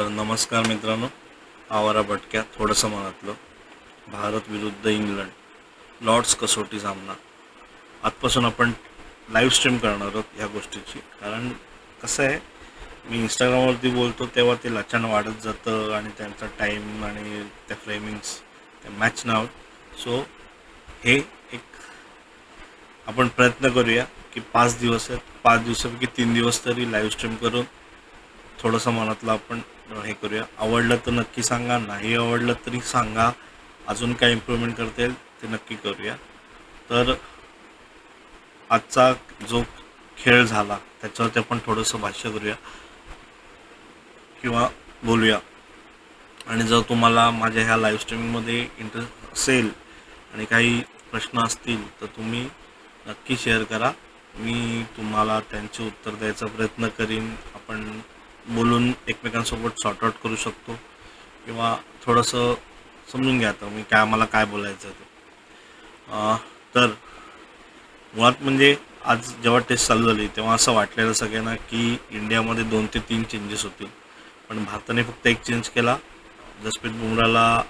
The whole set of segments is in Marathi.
तर नमस्कार मित्रांनो आवारा भटक्या थोडंसं मनातलं. भारत विरुद्ध इंग्लंड लॉर्ड्स कसोटी सामना. आजपासून आपण लाईव्ह स्ट्रीम करणार आहोत ह्या गोष्टीची. कारण कसं आहे मी इंस्टाग्रामवरती बोलतो तेव्हा ते लचाण वाढत जातं आणि त्यांचा टाईम आणि त्या फ्रेमिंग्स त्या मॅच नाव. सो हे एक आपण प्रयत्न करूया की पाच दिवस आहेत. पाच दिवसापैकी तीन दिवस तरी लाईव्ह स्ट्रीम करून थोडंसं मनातलं आपण हे करूया. आवडलं तर नक्की सांगा नाही आवडलं तरी सांगा. अजून काय इम्प्रूव्हमेंट करता येईल ते नक्की करूया. तर आजचा जो खेळ झाला त्याच्यावरती आपण थोडंसं भाष्य करूया. किंवा बोलूया. आणि जर तुम्हाला माझ्या ह्या लाईव्ह स्ट्रीमिंगमध्ये इंटरेस्ट असेल आणि काही प्रश्न असतील तर तुम्ही नक्की शेअर करा. मी तुम्हाला त्यांचे उत्तर द्यायचा प्रयत्न करीन. आपण बोलून एकमेकांसोबत सॉर्ट आउट करू शकतो. किंवा थोडंसं समजून घ्या तर मी काय मला काय बोलायचं ते. तर मुळात म्हणजे आज जेव्हा टेस्ट चालू झाली तेव्हा असं वाटलेलं सगळ्यांना की इंडियामध्ये दोन ते तीन चेंजेस होतील. पण भारताने फक्त एक चेंज केला. जसप्रीत बुमराला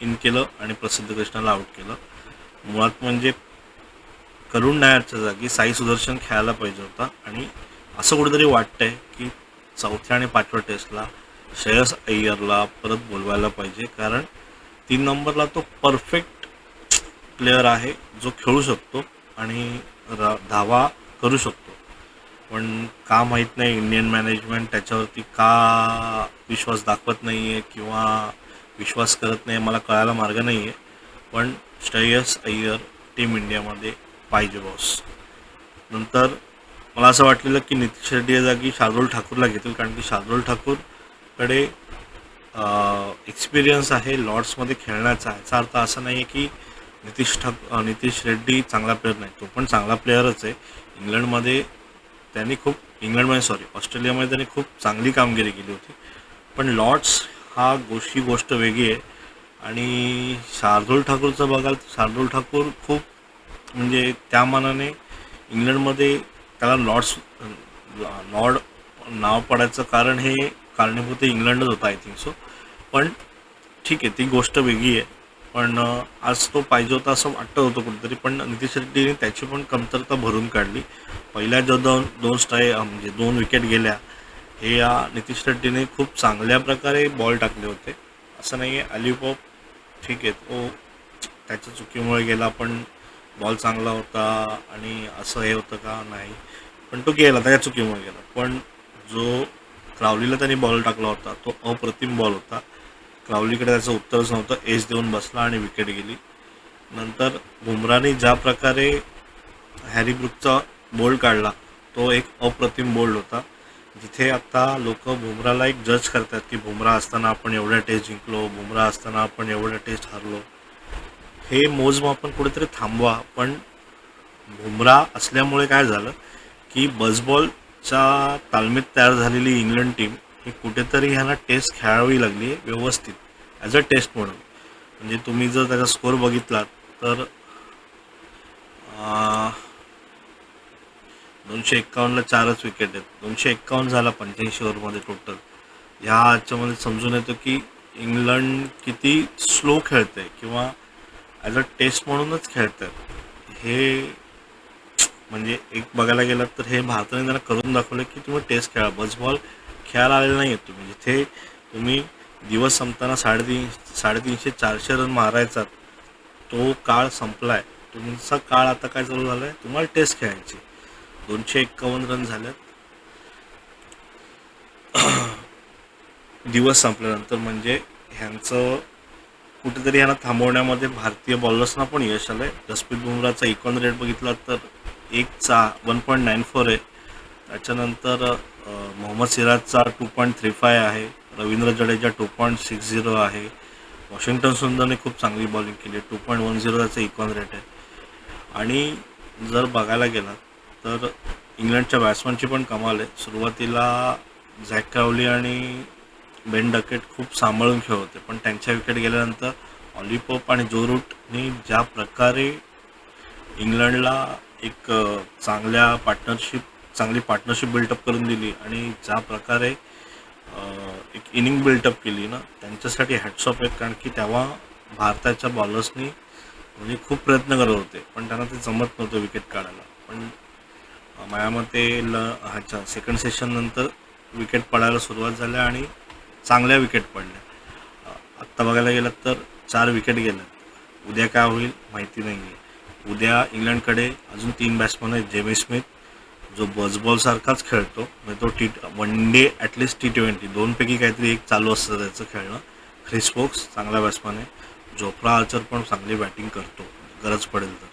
इन केलं आणि प्रसिद्ध कृष्णाला आउट केलं. मुळात म्हणजे करुण नायरच्या जागी साई सुदर्शन खेळायला पाहिजे होता. आणि असं कुठेतरी वाटतंय की चौथ्या आणि पाचव्या टेस्टला श्रेयस अय्यरला परत बोलवायला पाहिजे कारण तीन नंबरला तो परफेक्ट प्लेअर आहे जो खेळू शकतो आणि रा- धावा करू शकतो. पण का माहीत नाही इंडियन मॅनेजमेंट त्याच्यावरती का विश्वास दाखवत नाही आहे किंवा विश्वास करत नाही मला कळायला मार्ग नाही आहे पण श्रेयस अय्यर टीम इंडियामध्ये पाहिजे बॉस. नंतर मला असं वाटलेलं की नितीश रेड्डी या जागी शार्दुल ठाकूरला घेतील कारण की शार्दुल ठाकूरकडे एक्सपिरियन्स आहे लॉर्ड्समध्ये खेळण्याचा. याचा अर्थ असा नाही आहे की नितीश ठाक नितीश रेड्डी चांगला प्लेअर नाही. तो पण चांगला प्लेअरच आहे. इंग्लंडमध्ये त्यांनी खूप इंग्लंडमध्ये सॉरी ऑस्ट्रेलियामध्ये त्यांनी खूप चांगली कामगिरी केली होती. पण लॉर्ड्स हा गोष्टी गोष्ट वेगळी आहे. आणि शार्दुल ठाकूरचं बघाल तर शार्दुल ठाकूर खूप म्हणजे त्या मानाने इंग्लंडमध्ये त्याला लॉर्ड्स लॉर्ड नाव पडायचं कारण हे कारणीभूत इंग्लंडच होतं आय थिंक सो पण ठीक आहे ती गोष्ट वेगळी आहे. पण आज तो पाहिजे होता असं वाटत होतं कुठेतरी पण नितीश रेड्डीने त्याची पण कमतरता भरून काढली. पहिल्या जो दोन दोन स्ट्राय म्हणजे दोन विकेट गेल्या हे या नितीश रेड्डीने खूप चांगल्या प्रकारे बॉल टाकले होते. असं नाही आहे अलिपॉप ठीक आहे तो त्याच्या चुकीमुळे गेला पण बॉल चांगला होता आणि असं हे होतं का? नाही. पण तो गेला त्याच्या चुकीमुळे गेला. पण जो क्रावलीला त्यांनी बॉल टाकला होता तो अप्रतिम बॉल होता. क्रावलीकडे त्याचं उत्तरच नव्हतं. एज देऊन बसला आणि विकेट गेली. नंतर बुमराने ज्या प्रकारे हॅरी ब्रुकचा बोल्ड काढला तो एक अप्रतिम बोल्ड होता. जिथे आता लोक बुमराला एक जज करतात की बुमरा असताना आपण एवढ्या टेस्ट जिंकलो बुमरा असताना आपण एवढ्या टेस्ट हारलो. हे मोजमापन कुठेतरी थांबवा पण बुमरा असल्यामुळे काय झालं की बसबॉलच्या तालमीत तयार झालेली इंग्लंड टीम ही कुठेतरी ह्यांना टेस्ट खेळावी लागली व्यवस्थित ॲज अ टेस्ट म्हणून. म्हणजे तुम्ही जर त्याचा स्कोअर बघितलात तर दोनशे एक्कावन्नला चारच विकेट आहेत. दोनशे एक्कावन्न झाला पंच्याऐंशी ओव्हरमध्ये टोटल ह्या ह्याच्यामध्ये समजून येतं की इंग्लंड किती स्लो खेळते किंवा ॲज अ टेस्ट म्हणूनच खेळतात. हे म्हणजे एक बघायला गेलात तर हे भारताने त्यांना करून दाखवलं की तुम्ही टेस्ट खेळा. बसबॉल खेळायला आलेले नाही आहेत तुम्ही. जिथे तुम्ही दिवस संपताना साडेतीन साडेतीनशे चारशे रन मारायचा तो काळ संपलाय. तुमचा काळ आता काय चालू झाला आहे तुम्हाला टेस्ट खेळायची. दोनशे एक्कावन्न रन झाल्यात दिवस संपल्यानंतर म्हणजे ह्यांचं कुठेतरी ह्याला थांबवण्यामध्ये भारतीय बॉलर्सना पण यश आलंय. जसप्रीत बुमराचा इकॉन रेट बघितला तर एकचा वन पॉईंट नाईन फोर आहे. त्याच्यानंतर मोहम्मद सिराजचा टू पॉईंट थ्री फाय आहे. Ravindra Jadeja two point six zero आहे. वॉशिंग्टन सुंदरने खूप चांगली बॉलिंग केली टू पॉईंट वन झिरो त्याचा इकॉन रेट आहे. आणि जर बघायला गेला तर इंग्लंडच्या बॅट्समनची पण कमाल आहे. सुरुवातीला झॅक कावली आणि बेन डकेट खूप सांभाळून खेळ होते. पण त्यांच्या विकेट गेल्यानंतर ऑलिपॉप आणि जो रूटनी ज्या प्रकारे इंग्लंडला एक चांगल्या पार्टनरशिप चांगली पार्टनरशिप बिल्टअप करून दिली आणि ज्या प्रकारे एक इनिंग बिल्टअप केली ना त्यांच्यासाठी हॅट्सऑफ आहेत. कारण की तेव्हा भारताच्या बॉलर्सनी म्हणजे खूप प्रयत्न करत होते पण त्यांना ते जमत नव्हतं विकेट काढायला. पण माझ्या मते ल ह्याच्या सेकंड सेशननंतर विकेट पडायला सुरुवात झाल्या आणि चांगल्या विकेट पडल्या. आत्ता बघायला गेलं तर चार विकेट गेल्यात उद्या काय होईल माहिती नाही आहे उद्या इंग्लंडकडे अजून तीन बॅट्समन आहेत जेमी स्मिथ जो बॉल खेळतो. म्हणजे तो T one day at least T twenty दोनपैकी काहीतरी एक चालू असतं त्याचं खेळणं. ख्रिस फोक्स चांगला बॅट्समन आहे. जोफ्रा आर्चर पण चांगली बॅटिंग करतो. गरज पडेल तर.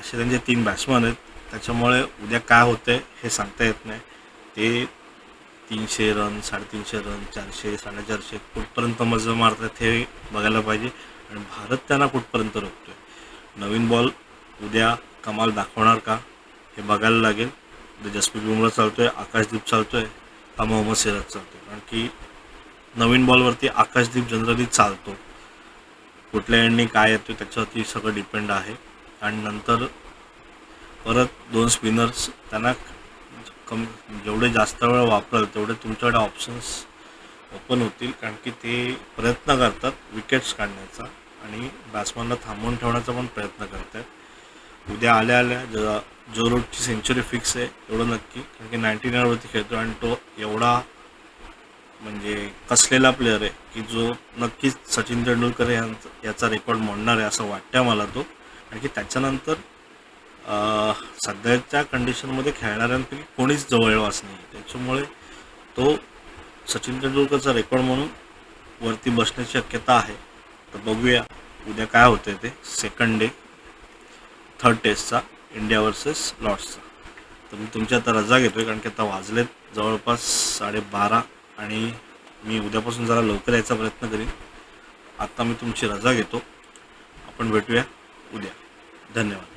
असे त्यांचे तीन बॅट्समन आहेत. त्याच्यामुळे उद्या काय होतं हे सांगता येत नाही. ते तीनशे रन साडेतीनशे रन चारशे साडेचारशे कुठपर्यंत मजा मारतात हे बघायला पाहिजे. आणि भारत त्यांना कुठपर्यंत रोखतोय? नवीन बॉल उद्या कमाल दाखवणार का? हे बघायला लागेल. जसप्रीत बुमराह चालतोय आकाशदीप चालतोय हा मोहम्मद सिराज चालतोय. कारण की नवीन बॉलवरती आकाशदीप जनरली चालतो. कुठल्या एंडनी काय येतो त्याच्यावरती सगळं डिपेंड आहे. आणि नंतर परत दोन स्पिनर्स त्यांना कम जेवढे जास्त वेळ वापराल तेवढे तुमच्याकडे ऑप्शन्स ओपन होतील. कारण की ते प्रयत्न करतात विकेट्स काढण्याचा आणि बॅट्समॅनला थांबवून ठेवण्याचा पण प्रयत्न करत आहेत उद्या आल्या आल्या ज जो रूटची सेंचुरी फिक्स आहे एवढं नक्की. कारण की नाईन्टी नाईनवरती खेळतो आणि तो एवढा म्हणजे कसलेला प्लेअर आहे की जो नक्कीच सचिन तेंडुलकर यांचा याचा रेकॉर्ड मोडणार आहे असं वाटतं मला तो. कारण की त्याच्यानंतर सध्याच्या कंडिशनमध्ये खेळणाऱ्यांपैकी कोणीच जवळवास नाही त्याच्यामुळे तो सचिन तेंडुलकरचा रेकॉर्ड म्हणून वरती बसण्याची शक्यता आहे. तर बघूया उद्या काय होतंय ते. सेकंड डे थर्ड टेस्टचा इंडिया वर्सेस लॉर्ड्सचा तर मी तुमची आता रजा घेतोय कारण की आता वाजलेत जवळपास साडेबारा आणि मी उद्यापासून जरा लवकर यायचा प्रयत्न करीन. आत्ता मी तुमची रजा घेतो. आपण भेटूया उद्या. धन्यवाद.